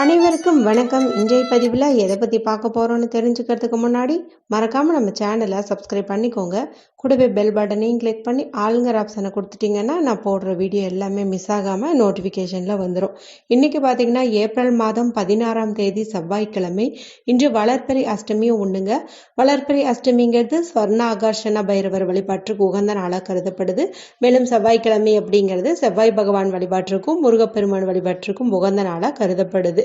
அனைவருக்கும் வணக்கம். இன்றைய பதிவில் எதை பற்றி பார்க்க போகிறோன்னு தெரிஞ்சுக்கிறதுக்கு முன்னாடி மறக்காமல் நம்ம சேனலை சப்ஸ்கிரைப் பண்ணிக்கோங்க. கூடவே பெல் பட்டனையும் கிளிக் பண்ணி ஆளுங்கர் ஆப்ஷனை கொடுத்துட்டிங்கன்னா நான் போடுற வீடியோ எல்லாமே மிஸ் ஆகாமல் நோட்டிஃபிகேஷனில் வந்துடும் இன்றைக்கி பார்த்தீங்கன்னா ஏப்ரல் மாதம் பதினாறாம் தேதி செவ்வாய்க்கிழமை. இன்று வளர்ப்பறை அஷ்டமியும் உண்டுங்க வளர்ப்பறை அஷ்டமிங்கிறது ஸ்வர்ண ஆகர்ஷண பைரவர் வழிபாட்டுக்கு உகந்த நாளாக கருதப்படுது. மேலும் செவ்வாய்க்கிழமை அப்படிங்கிறது செவ்வாய் பகவான் வழிபாட்டிற்கும் முருகப்பெருமான் வழிபாட்டிற்கும் உகந்த நாளாக கருதப்படுது.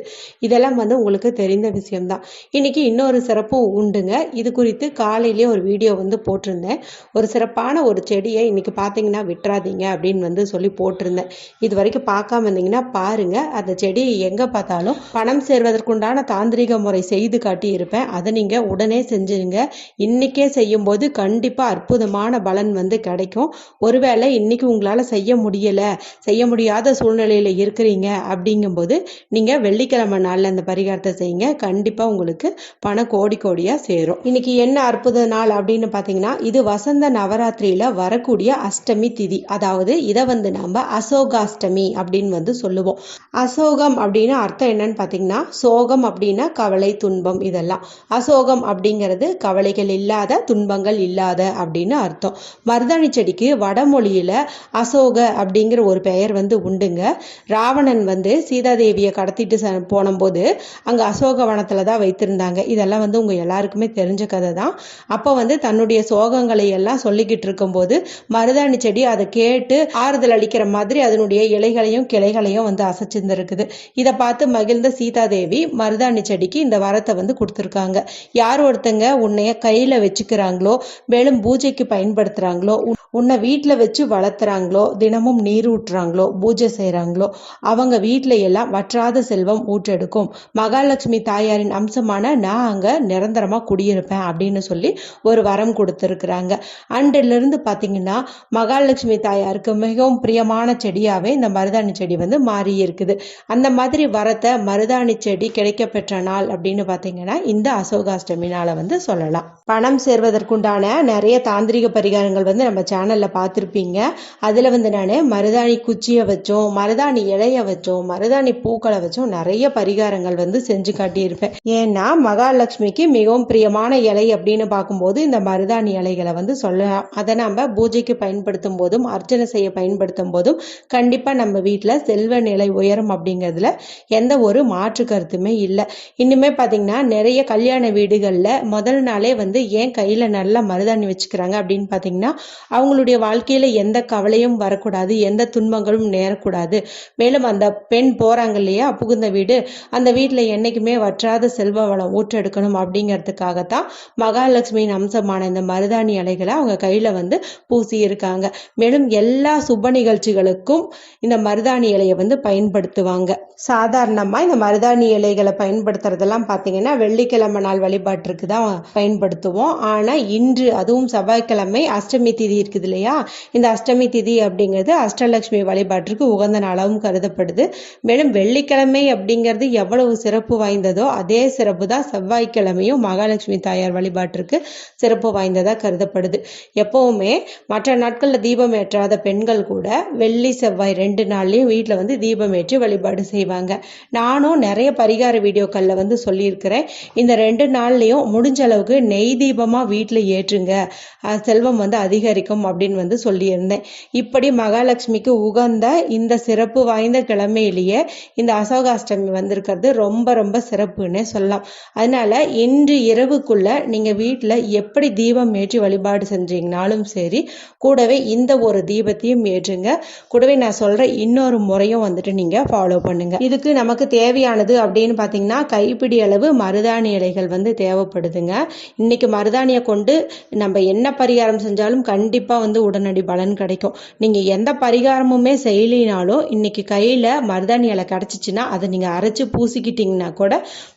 இதெல்லாம் வந்து உங்களுக்கு தெரிந்த விஷயம்தான். இன்னைக்கு இன்னொரு சிறப்பும் உண்டுங்க. இது குறித்து காலையிலேயே ஒரு வீடியோ வந்து போட்டிருந்தேன். ஒரு சிறப்பான ஒரு செடியை இன்னைக்கு பார்த்தீங்கன்னா விட்டுறாதீங்க அப்படின்னு வந்து சொல்லி போட்டிருந்தேன். இது வரைக்கும் பார்க்காம இருந்தீங்கன்னா பாருங்க. அந்த செடி எங்கே பார்த்தாலும் பணம் சேர்வதற்குண்டான தாந்திரிக முறை செய்து காட்டி இருப்பேன் அதை நீங்கள் உடனே செஞ்சுருங்க. இன்னைக்கே செய்யும்போது கண்டிப்பாக அற்புதமான பலன் வந்து கிடைக்கும். ஒருவேளை இன்னைக்கு உங்களால் செய்ய முடியலை செய்ய முடியாத சூழ்நிலையில் இருக்கிறீங்க அப்படிங்கும்போது நீங்கள் வெள்ளிக்கிழமை நாளில் அந்த பரிகாரத்தை செய்யுங்க. கண்டிப்பாக உங்களுக்கு பணம் கோடி கோடியாக சேரும். இன்னைக்கு என்ன அற்புத நாள் அப்படின்னு பார்த்தீங்கன்னா இது வசந்த நவராத்திரியில் வரக்கூடிய அஷ்டமி திதி. அதாவது இதை வந்து நம்ம அசோகாஷ்டமி அப்படின்னு வந்து சொல்லுவோம். அசோகம் அப்படின்னு அர்த்தம் என்னன்னு பார்த்தீங்கன்னா சோகம் அப்படின்னா கவலை துன்பம் இதெல்லாம். அசோகம் அப்படிங்கிறது கவலைகள் இல்லாத துன்பங்கள் இல்லாத அப்படின்னு அர்த்தம். மருதாணி செடிக்கு வடமொழியில் அசோக அப்படிங்கிற ஒரு பெயர் வந்து உண்டுங்க. ராவணன் வந்து சீதாதேவியை கடத்திட்டு போனபோது அங்கே அசோகவனத்தில் தான் வைத்திருந்தாங்க. இதெல்லாம் வந்து உங்கள் எல்லாருக்குமே தெரிஞ்ச கதை தான். அப்போ வந்து தன்னுடைய சோகங்களை எல்லாம் சொல்லிக்கிட்டு இருக்கும்போது மருதாணி செடி அதை கேட்டு ஆறுதல் அளிக்கிற மாதிரி அதனுடைய இலைகளையும் கிளைகளையும் வந்து அசைச்சிருந்துருக்குது. இதை பார்த்து மகிழ்ந்த சீதாதேவி மருதாணி செடிக்கு இந்த வரத்தை வந்து கொடுத்துருக்காங்க. யார் ஒருத்தங்க உன்னைய கையில் வச்சுக்கிறாங்களோ மேலும் பூஜைக்கு பயன்படுத்துகிறாங்களோ உன்னை வீட்டில் வச்சு வளர்த்துறாங்களோ தினமும் நீர் ஊட்டுறாங்களோ பூஜை செய்கிறாங்களோ அவங்க வீட்டில் எல்லாம் வற்றாத செல்வம் ஊற்றெடுக்கும் மகாலட்சுமி தாயாரின் அம்சமான நான் அங்கே நிரந்தரமாக குடியிருப்பேன் அப்படின்னு சொல்லி ஒரு வரம் கொடுத்துருக்குறாங்க. அன்றிலிருந்து பார்த்தீங்கன்னா மகாலட்சுமி தாயாருக்கு மிகவும் பிரியமான செடியாகவே இந்த மருதாணி செடி வந்து மாறி இருக்குது அந்த மாதிரி வரத்தை மருதாணி செடி கிடைக்க பெற்ற நாள் அப்படின்னு பார்த்தீங்கன்னா இந்த அசோகாஷ்டமினால் வந்து சொல்லலாம். பணம் சேர்வதற்குண்டான நிறைய தாந்திரிக பரிகாரங்கள் வந்து நம்ம சேனலில் பார்த்துருப்பீங்க அதில் வந்து நான் மருதாணி குச்சியை வச்சோம் மருதாணி இலைய வச்சோம் மருதாணி பூக்களை வச்சோம் நிறைய பரிகாரங்கள் வந்து செஞ்சு காட்டியிருப்பேன். ஏன்னா மகாலட்சுமிக்கு மிகவும் பிரியமான இலை அப்படின்னு பார்க்கும்போது இந்த மருதாணி இலைகளை வந்து சொல்லலாம். அதை நம்ம பூஜைக்கு பயன்படுத்தும் போதும் அர்ச்சனை செய்ய பயன்படுத்தும் போதும் கண்டிப்பாக நம்ம வீட்டில் செல்வ நிலை உயரும் அப்படிங்கிறதுல எந்த ஒரு மாற்று கருத்துமே இல்லை. இன்னுமே பார்த்தீங்கன்னா நிறைய கல்யாண வீடுகளில் முதல் நாளே வந்து ஏன் கையில் நல்லா மருதாணி வச்சுக்கிறாங்க அப்படின்னு பார்த்தீங்கன்னா அவங்களுடைய வாழ்க்கையில் எந்த கவலையும் வரக்கூடாது எந்த துன்பங்களும் நேரக்கூடாது. மேலும் அந்த பெண் போகிறாங்க இல்லையா புகுந்த வீடு அந்த வீட்டில் என்றைக்குமே வற்றாத செல்வ வளம் ஊற்றெடுக்கணும் அப்படிங்கிறதுக்காகத்தான் மகாலட்சுமியின் அம்சமான இந்த மருதாணி அலைகளை அவங்க கையில் வந்து பூசி இருக்காங்க. மேலும் எல்லா சுப நிகழ்ச்சிகளுக்கும் இந்த மருதாணி இலையை வந்து பயன்படுத்துவாங்க. சாதாரணமாக இந்த மருதாணி இலைகளை பயன்படுத்துறதெல்லாம் பார்த்தீங்கன்னா வெள்ளிக்கிழமை நாள் வழிபாட்டிற்கு தான் பயன்படுத்துவோம். ஆனால் இன்று அதுவும் செவ்வாய்க்கிழமை அஷ்டமி திதி இருக்குது இல்லையா? இந்த அஷ்டமி திதி அப்படிங்கிறது அஷ்டலட்சுமி வழிபாட்டிற்கு உகந்த நாளாகவும் கருதப்படுது. மேலும் வெள்ளிக்கிழமை அப்படிங்கிறது எவ்வளவு சிறப்பு வாய்ந்ததோ அதே சிறப்பு தான் செவ்வாய்க்கிழமையும் மகாலட்சுமி தாயார் வழிபாட்டிற்கு சிறப்பு வாய்ந்ததாக கருதப்படுது. எப்பவுமே மற்ற நாட்களில் தீபம் ஏற்றாத பெண்கள் கூட வெள்ளி செவ்வாய் ரெண்டு நாள்லையும் வீட்டில் வந்து தீபம் ஏற்றி வழிபாடு செய்வாங்க. நானும் நிறைய பரிகார வீடியோக்களில் வந்து சொல்லியிருக்கிறேன். இந்த ரெண்டு நாள்லையும் முடிஞ்ச அளவுக்கு நெய் தீபமாக வீட்டில் ஏற்றுங்க. செல்வம் வந்து அதிகரிக்கும் அப்படின்னு வந்து சொல்லியிருந்தேன். இப்படி மகாலட்சுமிக்கு உகந்த இந்த சிறப்பு வாய்ந்த கிழமையிலேயே இந்த அசோகாஷ்டமி வந்திருக்கிறது ரொம்ப ரொம்ப சிறப்புன்னே சொல்லலாம். அதனால இன்று இரவுக்குள்ள நீங்க வீட்டில் எப்படி தீபம் ஏற்றி வழிபாடு செஞ்சீங்கனாலும் சரி கூடவே இந்த ஒரு தீபத்தையும் ஏற்றுங்க. கூடவே நான் சொல்ற இன்னொரு முறையும் வந்துட்டு நீங்க ஃபாலோ பண்ணுங்க. இதுக்கு நமக்கு தேவையானது அப்படின்னு பார்த்தீங்கன்னா கைப்பிடி அளவு மருதாணி இலைகள் வந்து தேவைப்படுதுங்க. இன்னைக்கு மருதாணியை கொண்டு நம்ம என்ன பரிகாரம் செஞ்சாலும் கண்டிப்பாக வந்து உடனடி பலன் கிடைக்கும். நீங்கள் எந்த பரிகாரமுமே செய்யலினாலும் இன்னைக்கு கையில் மருதாணி இலை கிடச்சிச்சின்னா அதை நீங்கள் அரைச்சி பூசிக்கிட்டீங்கன்னா கூட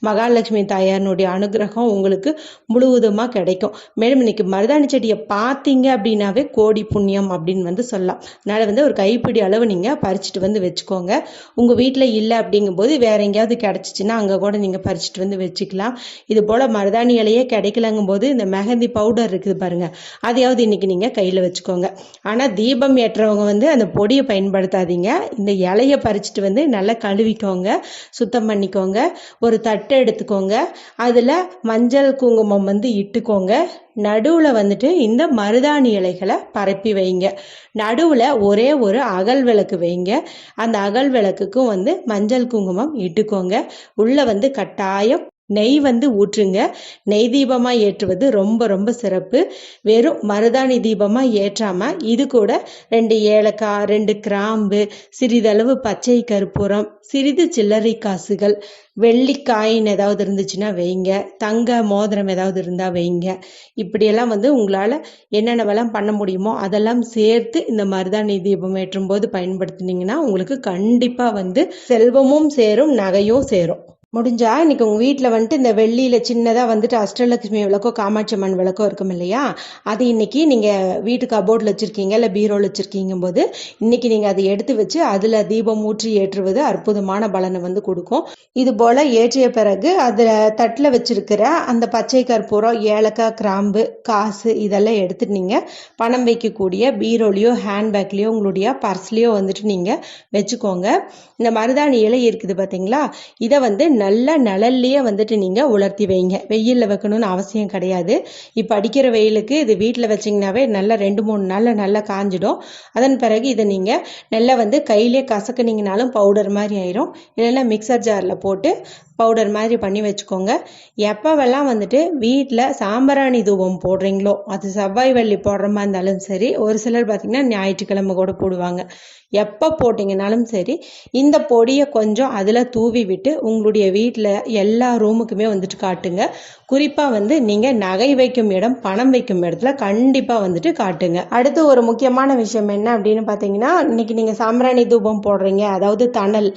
மகாலட்சுமி தாயாரினுடைய அனுகிரகம் உங்களுக்கு முழுவதுமாக கிடைக்கும். மேலும் இன்னைக்கு மருதாணி செடியை பார்த்தீங்க அப்படின்னாவே கோடி புண்ணியம் அப்படின்னு வந்து சொல்லலாம். அதனால் வந்து ஒரு கைப்பிடி அளவு நீங்கள் பறிச்சுட்டு வந்து வச்சுக்கோங்க. உங்கள் வீட்டில் இல்லை அப்படிங்கும்போது வேற எங்கேயாவது கிடச்சிச்சின்னா அங்கே கூட நீங்கள் பறிச்சுட்டு வந்து வச்சுக்கலாம். இது போல் மருதாணி இலையே கிடைக்கலங்கும் போது இந்த மெஹந்தி பவுடர் இருக்குது பாருங்கள் அதையாவது இன்னைக்கு நீங்கள் கையில் வச்சுக்கோங்க. ஆனால் தீபம் ஏற்றவங்க வந்து அந்த பொடியை பயன்படுத்தாதீங்க. இந்த இலையை பறிச்சுட்டு வந்து நல்லா கழுவிக்கோங்க. சுத்தம் பண்ணிக்கோங்க. ஒரு தட்டு எடுத்துக்கோங்க. அதில் மஞ்சள் குங்குமம் வந்து இட்டுக்கோங்க. நடுவில் வந்துட்டு இந்த மருதாணி இலைகளை பரப்பி வைங்க. நடுவில் ஒரே ஒரு அகல் விளக்கு வைங்க. அந்த அகல் விளக்குக்கும் வந்து மஞ்சள் குங்குமம் இட்டுக்கோங்க. உள்ளே வந்து கட்டாயம் நெய் வந்து ஊற்றுங்க. நெய் தீபமாக ஏற்றுவது ரொம்ப ரொம்ப சிறப்பு. வெறும் மருதாணி தீபமாக ஏற்றாமல் இது கூட ரெண்டு ஏலக்காய் ரெண்டு கிராம்பு சிறிதளவு பச்சை கற்பூரம் சிறிது சில்லறை காசுகள் வெள்ளி ஏதாவது இருந்துச்சுன்னா வைங்க. தங்க மோதிரம் ஏதாவது இருந்தால் வைங்க. இப்படியெல்லாம் வந்து உங்களால் என்னென்னவெல்லாம் பண்ண முடியுமோ அதெல்லாம் சேர்த்து இந்த மருதாணி தீபம் ஏற்றும் போது பயன்படுத்தினீங்கன்னா உங்களுக்கு கண்டிப்பாக வந்து செல்வமும் சேரும் நகையும் சேரும். முடிஞ்சா இன்னைக்கு உங்கள் வீட்டில் வந்துட்டு இந்த வெள்ளியில் சின்னதாக வந்துட்டு அஷ்டலட்சுமி விளக்கோ காமாட்சி அம்மன் விளக்கோ இருக்கும் இல்லையா? அது இன்னைக்கு நீங்கள் வீட்டு அபோர்டில் வச்சுருக்கீங்க இல்லை பீரோவில் வச்சுருக்கீங்க போது இன்னைக்கு நீங்கள் அதை எடுத்து வச்சு அதில் தீபம் ஊற்றி ஏற்றுவது அற்புதமான பலனை வந்து கொடுக்கும். இது போல் ஏற்றிய பிறகு அதில் தட்டில் வச்சுருக்கிற அந்த பச்சை கற்பூரம் ஏலக்காய் கிராம்பு காசு இதெல்லாம் எடுத்துட்டு நீங்கள் பணம் வைக்கக்கூடிய பீரோலையோ ஹேண்ட்பேக்லேயோ உங்களுடைய பர்ஸ்லேயோ வந்துட்டு நீங்கள் வச்சுக்கோங்க. இந்த மருதாணி இலை இருக்குது பார்த்தீங்களா இதை வந்து நல்ல நிழல்லையே வந்துட்டு நீங்கள் உலர்த்தி வைங்க. வெயிலில் வைக்கணும்னு அவசியம் கிடையாது. இப்போ அடிக்கிற வெயிலுக்கு இது வீட்டில் வச்சிங்கனாவே நல்லா ரெண்டு மூணு நாளில் நல்லா காஞ்சிடும். அதன் பிறகு இதை நீங்கள் நல்லா வந்து கையிலே கசக்குனீங்கனாலும் பவுடர் மாதிரி ஆயிரும். இல்லைன்னா மிக்சர் ஜாரில் போட்டு பவுடர் மாதிரி பண்ணி வச்சுக்கோங்க. எப்போவெல்லாம் வந்துட்டு வீட்டில் சாம்பிராணி தூபம் போடுறீங்களோ அது செவ்வாய் வெள்ளி போடுற மாதிரி இருந்தாலும் சரி ஒரு சிலர் பார்த்திங்கன்னா ஞாயிற்றுக்கிழமை கூட போடுவாங்க. எப்போ போட்டிங்கனாலும் சரி இந்த பொடியை கொஞ்சம் அதில் தூவி விட்டு உங்களுடைய வீட்டில் எல்லா ரூமுக்குமே வந்துட்டு காட்டுங்க. குறிப்பாக வந்து நீங்கள் நகை வைக்கும் இடம் பணம் வைக்கும் இடத்துல கண்டிப்பாக வந்துட்டு காட்டுங்க. அடுத்து ஒரு முக்கியமான விஷயம் என்ன அப்படின்னு பார்த்தீங்கன்னா இன்னைக்கு நீங்கள் சாம்பிராணி தூபம் போடுறீங்க அதாவது தணல்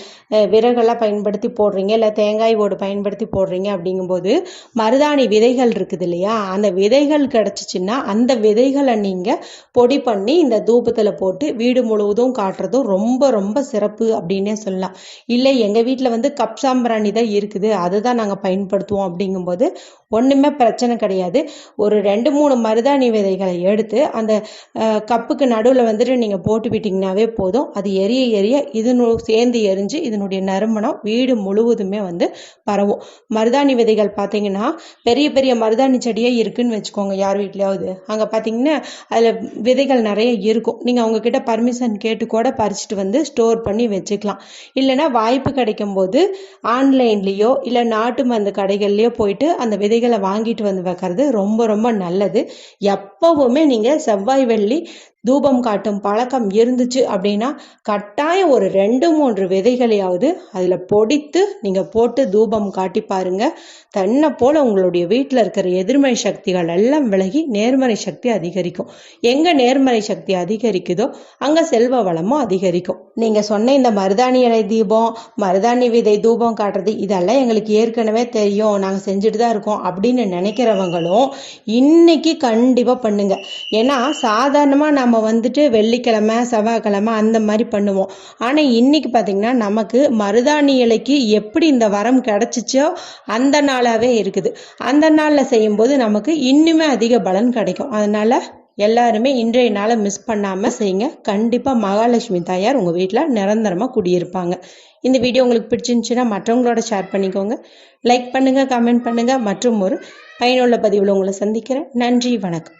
விறகெல்லாம் பயன்படுத்தி போடுறீங்க இல்லை தேங்காய் ஓடு பயன்படுத்தி போடுறீங்க அப்படிங்கும்போது மருதாணி விதைகள் இருக்குது இல்லையா? அந்த விதைகள் கிடச்சிச்சின்னா அந்த விதைகளை நீங்கள் பொடி பண்ணி இந்த தூபத்தில் போட்டு வீடு முழுவதும் காட்டுறதும் ரொம்ப ரொம்ப சிறப்பு அப்படின்னே சொல்லலாம். இல்லை எங்கள் வீட்டில் வந்து கப் சாம்பிராணி தான் இருக்குது. அதை தான் நாங்கள் பயன்படுத்துவோம் அப்படிங்கும்போது ஒன்றுமே பிரச்சனை கிடையாது. ஒரு ரெண்டு மூணு மருதாணி விதைகளை எடுத்து அந்த கப்புக்கு நடுவில் வந்துட்டு நீங்கள் போட்டு விட்டிங்கனாவே போதும். அது எரிய எரிய இதனு சேர்ந்து எரிஞ்சு இதனுடைய நறுமணம் வீடு முழுவதுமே வந்து பரவும். மருதாணி விதைகள் பார்த்தீங்கன்னா பெரிய பெரிய மருதாணி செடியே இருக்குன்னு வச்சுக்கோங்க யார் வீட்லயாவது. அங்கே பார்த்தீங்கன்னா அதில் விதைகள் நிறைய இருக்கும். நீங்கள் அவங்கக்கிட்ட பர்மிஷன் கேட்டு கூட பறிச்சுட்டு வந்து ஸ்டோர் பண்ணி வச்சுக்கலாம். இல்லைன்னா வாய்ப்பு கிடைக்கும் போது ஆன்லைன்லேயோ இல்லை நாட்டு மருந்து கடைகள்லையோ போயிட்டு அந்த விதைகளை வாங்கிட்டு வந்து வைக்கிறது ரொம்ப ரொம்ப நல்லது. எப்பவுமே நீங்கள் செவ்வாய் வெள்ளி தூபம் காட்டும் பழக்கம் இருந்துச்சு அப்படின்னா கட்டாயம் ஒரு ரெண்டு மூன்று விதைகளையாவது அதில் பொடித்து நீங்கள் போட்டு தூபம் காட்டி பாருங்க. தன்னை போல் உங்களுடைய வீட்டில் இருக்கிற எதிர்மறை சக்திகள் எல்லாம் விலகி நேர்மறை சக்தி அதிகரிக்கும். எங்கே நேர்மறை சக்தி அதிகரிக்குதோ அங்கே செல்வ வளமும் அதிகரிக்கும். நீங்கள் சொன்ன இந்த மருதாணி இலை தீபம் மருதாணி விதை தூபம் காட்டுறது இதெல்லாம் எங்களுக்கு ஏற்கனவே தெரியும். நாங்கள் செஞ்சுட்டு தான் இருக்கோம் அப்படின்னு நினைக்கிறவங்களும் இன்னைக்கு கண்டிப்பாக பண்ணுங்க. ஏன்னா சாதாரணமாக நம்ம நம்ம வந்துட்டு வெள்ளிக்கிழமை செவ்வாய்க்கிழமை அந்த மாதிரி பண்ணுவோம். ஆனால் இன்னைக்கு பார்த்தீங்கன்னா நமக்கு மருதாணி இலைக்கு எப்படி இந்த வரம் கிடைச்சிச்சோ அந்த நாளாகவே இருக்குது. அந்த நாளில் செய்யும்போது நமக்கு இன்னுமே அதிக பலன் கிடைக்கும். அதனால எல்லாருமே இன்றைய நாளை மிஸ் பண்ணாமல் செய்யுங்க. கண்டிப்பாக மகாலட்சுமி தாயார் உங்கள் வீட்டில் நிரந்தரமாக குடியிருப்பாங்க. இந்த வீடியோ உங்களுக்கு பிடிச்சிருந்துச்சுன்னா மற்றவங்களோட ஷேர் பண்ணிக்கோங்க. லைக் பண்ணுங்கள் கமெண்ட் பண்ணுங்கள் மற்றும் ஒரு பயனுள்ள பதிவில் உங்களை சந்திக்கிறேன். நன்றி வணக்கம்.